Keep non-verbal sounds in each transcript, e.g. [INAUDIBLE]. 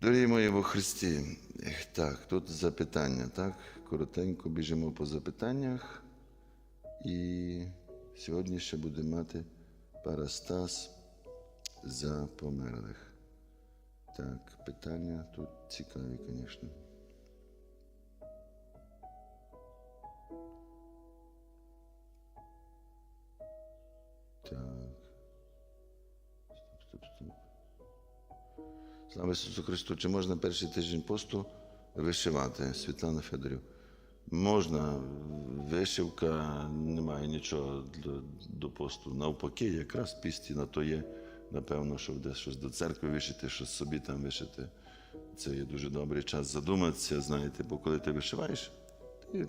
Дорогі мої во Христі, так, тут запитання, так? Коротенько біжимо по запитаннях. І сьогодні ще будемо мати парастас за померлих. Так, питання тут цікаві, звісно. Так. Слава Ісусу Христу! Чи можна перший тиждень посту вишивати, Світлана Федорів? Можна, вишивка, немає нічого до, до посту. Навпаки, якраз пісті на то є, напевно, що десь щось до церкви вишити, щось собі там вишити. Це є дуже добрий час задуматися, знаєте, бо коли ти вишиваєш, ти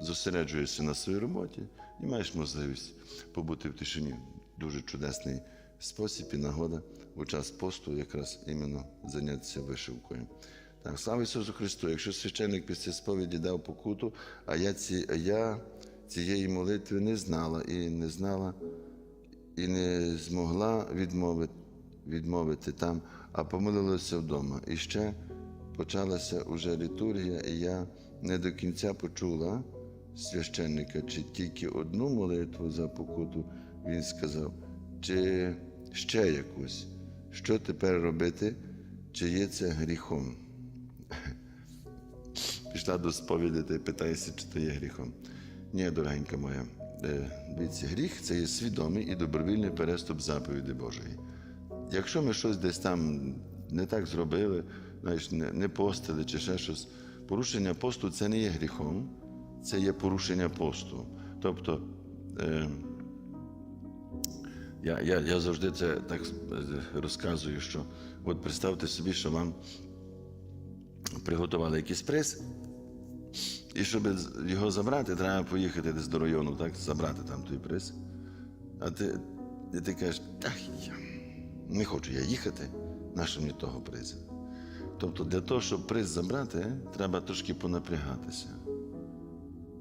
зосереджуєшся на своїй роботі і маєш можливість побути в тишині. Дуже чудесний спосіб і нагода у час посту якраз іменно зайнятися вишивкою. Так, слава Ісусу Христу! Якщо священник після сповіді дав покуту, а я, ці, я цієї молитви не знала і не знала, і не змогла відмовити, відмовити там, а помолилася вдома. І ще почалася уже літургія, і я не до кінця почула священника, чи тільки одну молитву за покуту він сказав, чи ще якусь. Що тепер робити, чи є це гріхом? [LAUGHS] Пішла до сповіді та питається, чи то є гріхом. Ні, дорогенька моя, е, дивіться, гріх це є свідомий і добровільний переступ заповіді Божої. Якщо ми щось десь там не так зробили, знаєш, не постили чи ще щось, порушення посту це не є гріхом, це є порушення посту. Тобто, е, я, я, я завжди це так е, розказую, що от представте собі, що вам приготували якийсь приз, і щоб його забрати, треба поїхати десь до району, так, забрати там той приз. А ти, і ти кажеш, так, я не хочу я їхати, нащо мені того призу. Тобто для того, щоб приз забрати, треба трошки понапрягатися.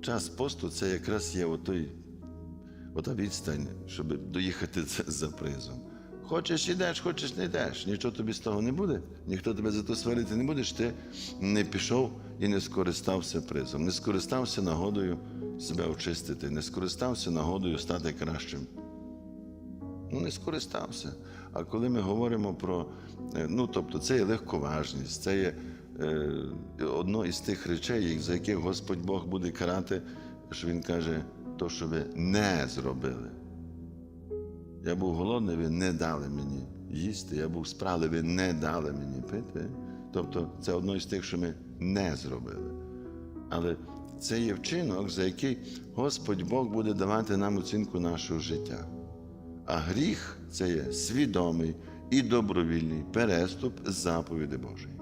Час посту це якраз є отой, ота відстань, щоб доїхати за призом. Хочеш ідеш, хочеш не йдеш. Нічого тобі з того не буде, ніхто тебе за то сварити не буде, ти не пішов і не скористався призом, не скористався нагодою себе очистити, не скористався нагодою стати кращим. Ну, не скористався. А коли ми говоримо про, е, ну тобто, це є легковажність, це є е, одно із тих речей, за яких Господь Бог буде карати, що Він каже, то, що ви не зробили. Я був голодний, ви не дали мені їсти, я був спралий, ви не дали мені пити. Тобто це одно із тих, що ми не зробили. Але це є вчинок, за який Господь Бог буде давати нам оцінку нашого життя. А гріх це є свідомий і добровільний переступ заповіді Божої.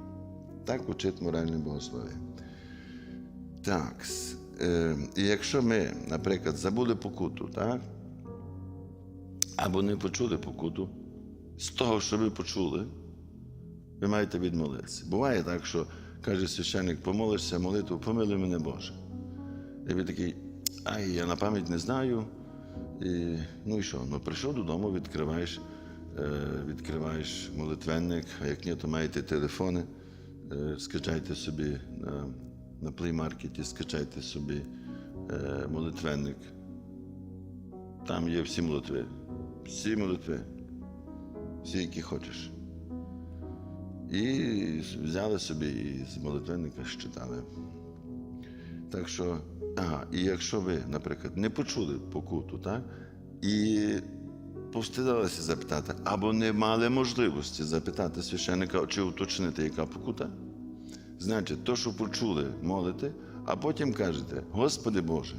Так учить моральне богослов'я. Так. Е, і якщо ми, наприклад, забули покуту, так? або не почули покуту, з того, що ви почули, ви маєте відмолитися. Буває так, що каже священник, помолишся, молитву, помилуй мене Боже. І ви такий, ай, я на пам'ять не знаю. І, ну і що? Ну прийшов додому, відкриваєш, е, відкриваєш молитвенник, а як ні, то маєте телефони, е, скачайте собі на, на плеймаркеті, скачайте собі е, молитвенник. Там є всі молитви. Всі молитви. Всі, які хочеш. І взяли собі і з молитвенника щитали. Так що, ага, і якщо ви, наприклад, не почули покуту, так? І повстидалися запитати, або не мали можливості запитати священника чи уточнити, яка покута, значить, то, що почули, молите, а потім кажете, Господи Боже,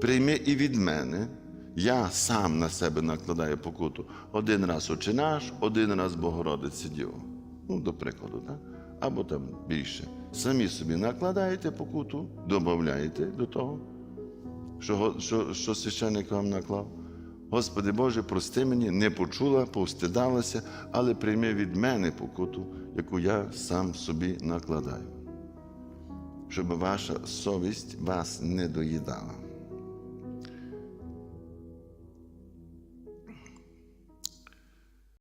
прийми і від мене, я сам на себе накладаю покуту. Один раз Отче наш, один раз Богородице Діво. Ну, до прикладу, так? Або там більше. Самі собі накладаєте покуту, додаєте до того, що, що, що священник вам наклав. Господи Боже, прости мені, не почула, повстидалася, але прийми від мене покуту, яку я сам собі накладаю. Щоб ваша совість вас не доїдала.